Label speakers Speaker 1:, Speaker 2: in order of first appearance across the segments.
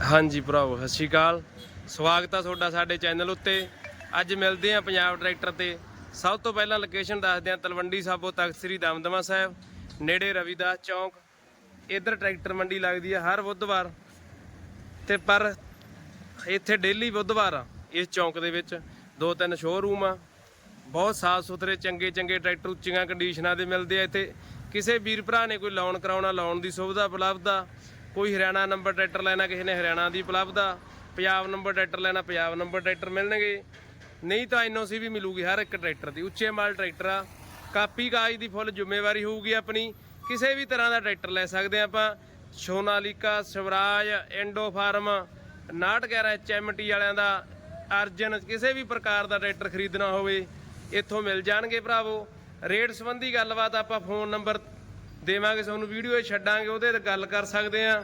Speaker 1: ਹਾਂਜੀ ਭਰਾਵੋ, ਸਤਿ ਸ਼੍ਰੀ ਅਕਾਲ। ਸਵਾਗਤ ਆ ਤੁਹਾਡਾ ਸਾਡੇ ਚੈਨਲ ਉੱਤੇ। ਅੱਜ ਮਿਲਦੇ ਆ ਪੰਜਾਬ ਟਰੈਕਟਰ ਤੇ। ਸਭ ਤੋਂ ਪਹਿਲਾਂ ਲੋਕੇਸ਼ਨ ਦੱਸਦੇ ਆ ਤਲਵੰਡੀ ਸਾਬੋ ਤਖਤ ਸ੍ਰੀ ਦਮਦਮਾ ਸਾਹਿਬ, ਨੇੜੇ ਰਵੀਦਾਸ ਚੌਂਕ। ਇੱਧਰ ਟਰੈਕਟਰ ਮੰਡੀ ਲੱਗਦੀ ਆ ਹਰ ਬੁੱਧਵਾਰ। ਤੇ ਪਰ ਇੱਥੇ ਡੇਲੀ ਬੁੱਧਵਾਰ ਆ, ਇਸ ਚੌਂਕ ਦੇ ਵਿੱਚ। ਦੋ ਤਿੰਨ ਸ਼ੋਰੂਮ ਆ। ਬਹੁਤ ਸਾਫ਼ ਸੁਥਰੇ, ਚੰਗੇ ਚੰਗੇ ਟਰੈਕਟਰ, ਉੱਚੀਆਂ ਕੰਡੀਸ਼ਨਾਂ ਦੇ ਮਿਲਦੇ ਆ ਇੱਥੇ। ਕਿਸੇ ਵੀਰ ਭਰਾ ਨੇ ਕੋਈ ਲੋਨ ਕਰਾਉਣਾ ਲੋਨ ਦੀ ਸੁਵਿਧਾ ਉਪਲਬਧ ਆ। ਕੋਈ ਹਰਿਆਣਾ ਨੰਬਰ ਟਰੈਕਟਰ ਲੈਣਾ, ਕਿਸੇ ਨੇ ਹਰਿਆਣਾ ਦੀ ਉਪਲਬਧ ਆ ਪੰਜਾਬ ਨੰਬਰ ਟਰੈਕਟਰ ਲੈਣਾ, ਪੰਜਾਬ ਨੰਬਰ ਟਰੈਕਟਰ ਮਿਲਣਗੇ। ਨਹੀਂ ਤਾਂ ਐਨਓਸੀ ਵੀ ਮਿਲੂਗੀ ਹਰ ਇੱਕ ਟਰੈਕਟਰ ਦੀ, ਉੱਚੇ ਮਾਲ ਟਰੈਕਟਰ ਆ। ਕਾਪੀ ਕਾਜ ਦੀ ਫੁੱਲ ਜ਼ਿੰਮੇਵਾਰੀ ਹੋਊਗੀ ਆਪਣੀ। ਕਿਸੇ ਵੀ ਤਰ੍ਹਾਂ ਦਾ ਟਰੈਕਟਰ ਲੈ ਸਕਦੇ ਆ ਆਪਾਂ। Sonalika, Swaraj, Indo Farm 911 HMT ਵਾਲਿਆਂ ਦਾ, ਅਰਜਨ, ਕਿਸੇ ਵੀ ਪ੍ਰਕਾਰ ਦਾ ਟਰੈਕਟਰ ਖਰੀਦਣਾ ਹੋਵੇ, ਇੱਥੋਂ ਮਿਲ ਜਾਣਗੇ ਭਰਾਵੋ। ਰੇਟ ਸੰਬੰਧੀ ਗੱਲਬਾਤ ਆਪਾਂ ਫੋਨ ਨੰਬਰ ਦੇਵਾਂਗੇ ਤੁਹਾਨੂੰ ਵੀਡੀਓ ਛੱਡਾਂਗੇ, ਉਹਦੇ ਤੇ ਗੱਲ ਕਰ ਸਕਦੇ ਆ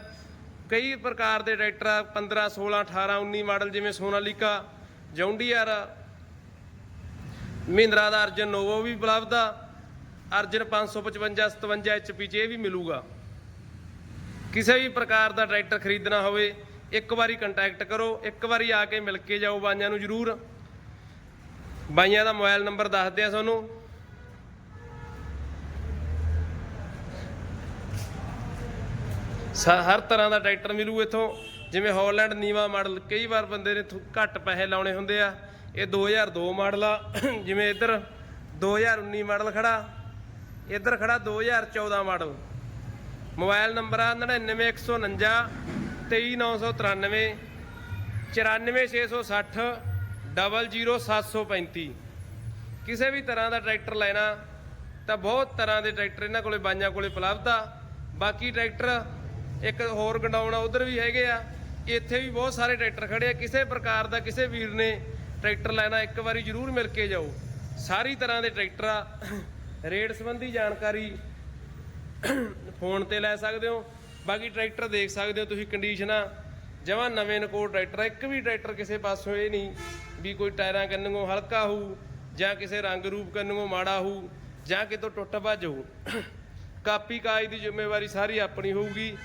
Speaker 1: ਕਈ ਪ੍ਰਕਾਰ ਦੇ ਟਰੈਕਟਰ ਆ 15 16 18 19 ਮਾਡਲ, ਜਿਵੇਂ ਸੋਨਾਲੀਕਾ, ਜੌਂਡੀਆਰ, ਮਹਿੰਦਰਾ ਦਾ ਅਰਜਨ, ਨੋਵੋ ਵੀ ਉਪਲਬਧ ਆ। ਅਰਜਨ 555 57 ਐਚਪੀ 'ਚ ਇਹ ਵੀ ਮਿਲੂਗਾ। ਕਿਸੇ ਵੀ ਪ੍ਰਕਾਰ ਦਾ ਟਰੈਕਟਰ ਖਰੀਦਣਾ ਹੋਵੇ, ਇੱਕ ਵਾਰੀ ਕੰਟੈਕਟ ਕਰੋ, ਇੱਕ ਵਾਰੀ ਆ ਕੇ ਮਿਲ ਕੇ ਜਾਓ ਬਾਈਆਂ ਨੂੰ ਜਰੂਰ। ਬਾਈਆਂ ਦਾ ਮੋਬਾਈਲ ਨੰਬਰ ਦੱਸਦੇ ਆ ਤੁਹਾਨੂੰ। ਹਰ ਤਰ੍ਹਾਂ ਦਾ ਟਰੈਕਟਰ ਮਿਲੂ ਇੱਥੋਂ। ਜਿਵੇਂ ਹਾਲੈਂਡ ਨੀਵਾ ਮਾਡਲ, ਕਈ ਵਾਰ ਬੰਦੇ ਨੇ ਥੋ- ਘੱਟ ਪੈਸੇ ਲਾਉਣੇ ਹੁੰਦੇ ਆ। ਇਹ 2002 ਮਾਡਲ ਆ। ਜਿਵੇਂ ਇੱਧਰ 2019 ਮਾਡਲ ਖੜਾ। ਇੱਧਰ ਖੜਾ 2014 ਮਾਡਲ। ਮੋਬਾਈਲ ਨੰਬਰ ਆ 99149 23993 94660 00735 ਕਿਸੇ ਵੀ ਤਰ੍ਹਾਂ ਦਾ ਟਰੈਕਟਰ ਲੈਣਾ, ਤਾਂ ਬਹੁਤ ਤਰ੍ਹਾਂ ਦੇ ਟਰੈਕਟਰ ਇਹਨਾਂ ਕੋਲੇ ਬਾਈਆਂ ਕੋਲੇ ਉਪਲਬਧ ਆ। ਬਾਕੀ ਟਰੈਕਟਰ ਇੱਕ ਹੋਰ ਗੰਡਾਉਣਾ ਉਧਰ ਵੀ ਹੈਗੇ ਆ। ਇੱਥੇ ਵੀ ਬਹੁਤ ਸਾਰੇ ਟਰੈਕਟਰ ਖੜੇ ਆ। ਕਿਸੇ ਪ੍ਰਕਾਰ ਦਾ ਕਿਸੇ ਵੀਰ ਨੇ ਟਰੈਕਟਰ ਲੈਣਾ, ਇੱਕ ਵਾਰੀ ਜ਼ਰੂਰ ਮਿਲ ਕੇ ਜਾਓ। ਸਾਰੀ ਤਰ੍ਹਾਂ ਦੇ ਟਰੈਕਟਰ ਆ ਰੇਟ ਸੰਬੰਧੀ ਜਾਣਕਾਰੀ ਫੋਨ ਤੇ ਲੈ ਸਕਦੇ ਹੋ। ਬਾਕੀ ਟਰੈਕਟਰ ਦੇਖ ਸਕਦੇ ਹੋ ਤੁਸੀਂ ਕੰਡੀਸ਼ਨਾਂ। ਜਮਾਂ ਨਵੇਂ ਨਕੋ ਟਰੈਕਟਰ ਇੱਕ ਵੀ ਟਰੈਕਟਰ ਕਿਸੇ ਪਾਸੋਂ ਇਹ ਨਹੀਂ ਵੀ ਕੋਈ ਟਾਇਰਾਂ ਕੰਨੋਂ ਹਲਕਾ ਹੋਊ ਜਾਂ ਕਿਸੇ ਰੰਗ ਰੂਪ ਕੰਨੋਂ ਮਾੜਾ ਹੋਊ ਜਾਂ ਕਿਤੋਂ ਟੁੱਟ ਭੱਜ ਹੋਊ। ਕਾਪੀ ਕਾਜ ਦੀ ਜ਼ਿੰਮੇਵਾਰੀ ਸਾਰੀ ਆਪਣੀ ਹੋਊਗੀ।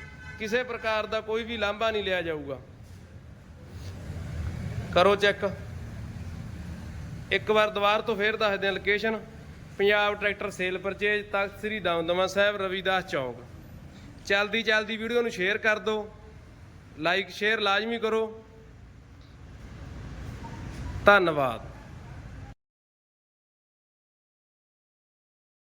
Speaker 1: ਕਿਸੇ ਪ੍ਰਕਾਰ ਦਾ ਕੋਈ ਵੀ ਲਾਂਭਾ ਨਹੀਂ ਲਿਆ ਜਾਊਗਾ। ਕਰੋ ਚੈੱਕ। ਇੱਕ ਵਾਰ ਦੁਬਾਰ ਤੋਂ ਫੇਰ ਦੱਸਦੇ ਹਾਂ location Punjab tractor sale purchase, Takht Sri Damdama Sahib, Ravidas ਚੌਂਕ। ਚਲਦੀ ਚਲਦੀ ਵੀਡੀਓ ਨੂੰ ਸ਼ੇਅਰ ਕਰ ਦਿਓ। ਲਾਈਕ ਸ਼ੇਅਰ ਲਾਜ਼ਮੀ ਕਰੋ। ਧੰਨਵਾਦ।